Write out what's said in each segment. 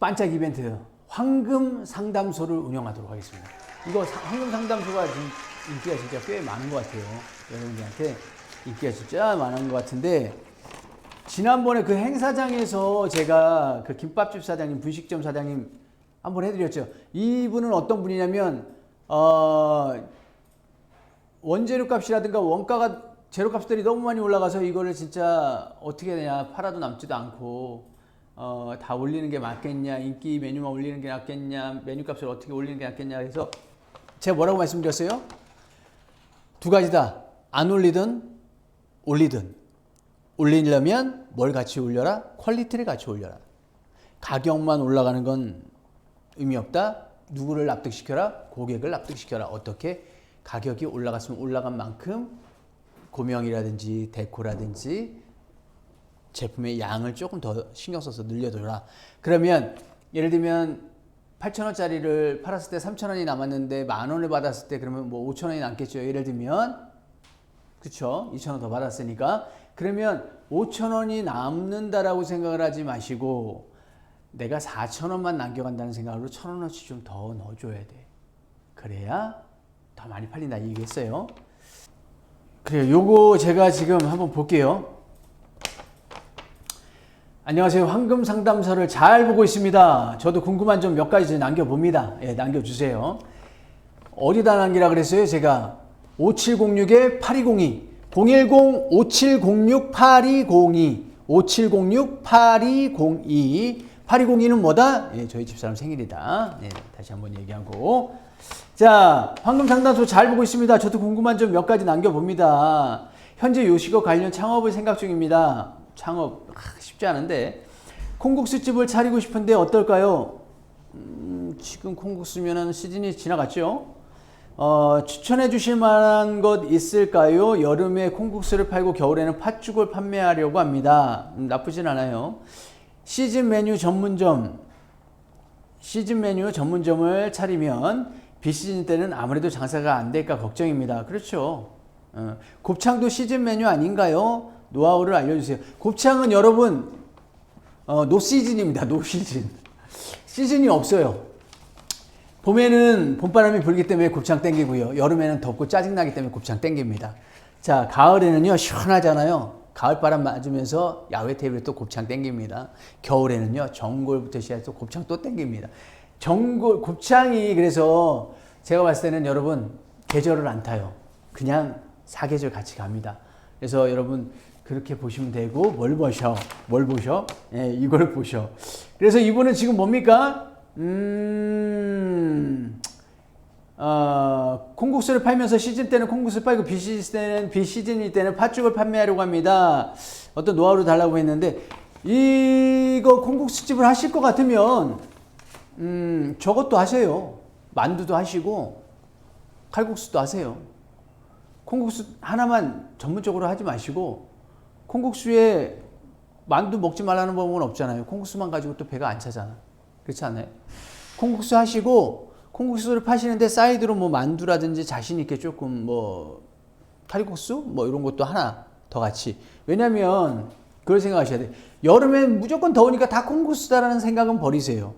반짝 이벤트 황금 상담소를 운영하도록 하겠습니다. 이거 사- 황금 상담소가 지금 인기가 진짜 꽤 많은 것 같아요. 여러분들한테 인기가 진짜 많은 것 같은데 지난번에 그 행사장에서 제가 그 김밥집 사장님, 분식점 사장님 한번 해드렸죠. 이분은 어떤 분이냐면 어, 원재료 값이라든가 원가가 재료 값들이 너무 많이 올라가서 이거를 진짜 어떻게 되냐 팔아도 남지도 않고 어, 다 올리는 게 맞겠냐 인기 메뉴만 올리는 게 낫겠냐 메뉴 값을 어떻게 올리는 게 낫겠냐 해서 제가 뭐라고 말씀드렸어요? 두 가지다 안 올리든 올리든 올리려면 뭘 같이 올려라 퀄리티를 같이 올려라 가격만 올라가는 건 의미 없다. 누구를 납득시켜라? 고객을 납득시켜라. 어떻게? 가격이 올라갔으면 올라간 만큼 고명이라든지 데코라든지 제품의 양을 조금 더 신경 써서 늘려둬라. 그러면 예를 들면 8,000원짜리를 팔았을 때 3,000원이 남았는데 만 원을 받았을 때 그러면 뭐 5,000원이 남겠죠. 예를 들면 그쵸? 2,000원 더 받았으니까. 그러면 5,000원이 남는다라고 생각을 하지 마시고 내가 4,000원만 남겨간다는 생각으로 1,000원어치 좀 더 넣어줘야 돼. 그래야 더 많이 팔린다 이 얘기했어요. 그래요. 요거 제가 지금 한번 볼게요. 안녕하세요. 황금 상담소를 잘 보고 있습니다. 저도 궁금한 점 몇 가지 남겨봅니다. 예, 남겨주세요. 어디다 남기라 그랬어요? 제가 5706에 8202 010 5706 8202 5706 8202 8202는 뭐다? 예, 저희 집사람 생일이다. 예, 다시 한번 얘기하고 자, 황금 상담소 잘 보고 있습니다. 저도 궁금한 점 몇 가지 남겨봅니다. 현재 요식업 관련 창업을 생각 중입니다. 창업 아, 쉽지 않은데 콩국수집을 차리고 싶은데 어떨까요? 음, 지금 콩국수면은 시즌이 지나갔죠? 어, 추천해 주실 만한 것 있을까요? 여름에 콩국수를 팔고 겨울에는 팥죽을 판매하려고 합니다. 음, 나쁘진 않아요. 시즌 메뉴 전문점, 시즌 메뉴 전문점을 차리면 비시즌 때는 아무래도 장사가 안 될까 걱정입니다. 그렇죠. 어, 곱창도 시즌 메뉴 아닌가요? 노하우를 알려주세요. 곱창은 여러분 어, 노 시즌입니다. 노 시즌. 시즌이 없어요. 봄에는 봄바람이 불기 때문에 곱창 땡기고요. 여름에는 덥고 짜증나기 때문에 곱창 땡깁니다. 자, 가을에는요, 시원하잖아요. 가을바람 맞으면서 야외 테이블에 또 곱창 땡깁니다. 겨울에는요, 전골부터 시작해서 곱창 또 땡깁니다. 전골, 곱창이 그래서 제가 봤을 때는 여러분, 계절을 안 타요. 그냥 사계절 같이 갑니다. 그래서 여러분, 그렇게 보시면 되고, 뭘 보셔? 뭘 보셔? 예, 이걸 보셔. 그래서 이분은 지금 뭡니까? 음, 어, 콩국수를 팔면서 시즌 때는 콩국수를 팔고 비시즌 때는 비시즌일 때는 팥죽을 판매하려고 합니다. 어떤 노하우를 달라고 했는데 이거 콩국수집을 하실 것 같으면 음, 저것도 하세요. 만두도 하시고 칼국수도 하세요. 콩국수 하나만 전문적으로 하지 마시고 콩국수에 만두 먹지 말라는 법은 없잖아요. 콩국수만 가지고 또 배가 안 차잖아. 그렇지 않아요? 콩국수 하시고 콩국수를 파시는데 사이드로 뭐 만두라든지 자신 있게 조금 뭐 칼국수? 뭐 이런 것도 하나 더 같이. 왜냐면 그걸 생각하셔야 돼 여름엔 무조건 더우니까 다 콩국수다라는 생각은 버리세요.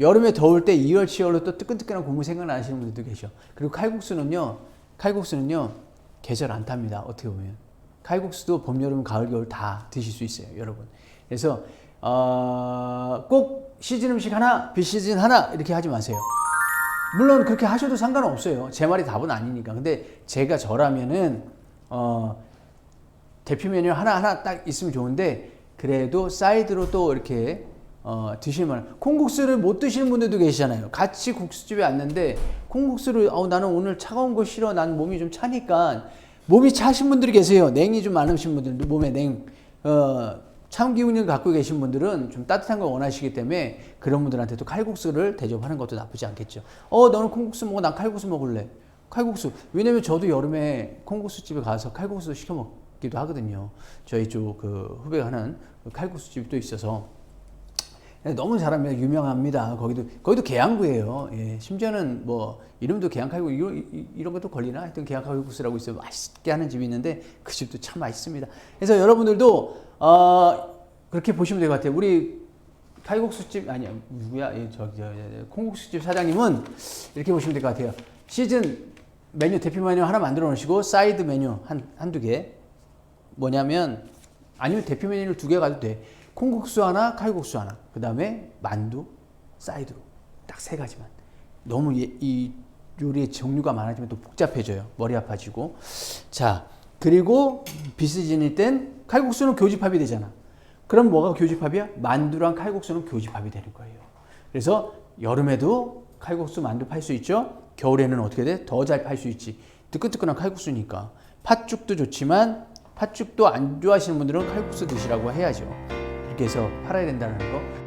여름에 더울 때 2월 7월로 또 뜨끈뜨끈한 국물 생각나시는 분들도 계셔. 그리고 칼국수는요 칼국수는요 계절 안 탑니다. 어떻게 보면 칼국수도 봄 여름 가을 겨울 다 드실 수 있어요 여러분 그래서 어, 꼭 시즌 음식 하나 비시즌 하나 이렇게 하지 마세요 물론 그렇게 하셔도 상관없어요. 제 말이 답은 아니니까. 근데 제가 저라면은 어 대표 메뉴 하나 하나 딱 있으면 좋은데 그래도 사이드로 또 이렇게 어 드실 만한 콩국수를 못 드시는 분들도 계시잖아요. 같이 국수집에 왔는데 콩국수를 어 나는 오늘 차가운 거 싫어. 난 몸이 좀 차니까 몸이 차신 분들이 계세요. 냉이 좀 많으신 분들 몸에 냉 어 참 기운을 갖고 계신 분들은 좀 따뜻한 걸 원하시기 때문에 그런 분들한테도 칼국수를 대접하는 것도 나쁘지 않겠죠. 어, 너는 콩국수 먹어. 난 칼국수 먹을래. 칼국수. 왜냐면 저도 여름에 콩국수 집에 가서 칼국수 시켜 먹기도 하거든요. 저희 쪽 그 후배가 하는 그 칼국수 집도 있어서 너무 잘합니다. 유명합니다. 거기도 거기도 계양구예요. 예, 심지어는 뭐 이름도 계양칼국 이런 이런 것도 걸리나 하여튼 계양칼국수라고 있어요. 맛있게 하는 집이 있는데 그 집도 참 맛있습니다. 그래서 여러분들도 어, 그렇게 보시면 될 것 같아요. 우리 칼국수집 아니 누구야? 이 저기 저, 저, 저, 콩국수집 사장님은 이렇게 보시면 될 것 같아요. 시즌 메뉴 대표 메뉴 하나 만들어 놓으시고 사이드 메뉴 한 한두 개. 뭐냐면 아니면 대표 메뉴를 두 개 가도 돼. 콩국수 하나, 칼국수 하나. 그 다음에 만두, 사이드로 딱 세 가지만. 너무 이, 이 요리의 종류가 많아지면 또 복잡해져요. 머리 아파지고. 자, 그리고 비시즌일 땐 칼국수는 교집합이 되잖아. 그럼 뭐가 교집합이야? 만두랑 칼국수는 교집합이 되는 거예요. 그래서 여름에도 칼국수 만두 팔 수 있죠. 겨울에는 어떻게 돼? 더 잘 팔 수 있지. 뜨끈뜨끈한 칼국수니까. 팥죽도 좋지만 팥죽도 안 좋아하시는 분들은 칼국수 드시라고 해야죠. 이렇게 해서 팔아야 된다는 거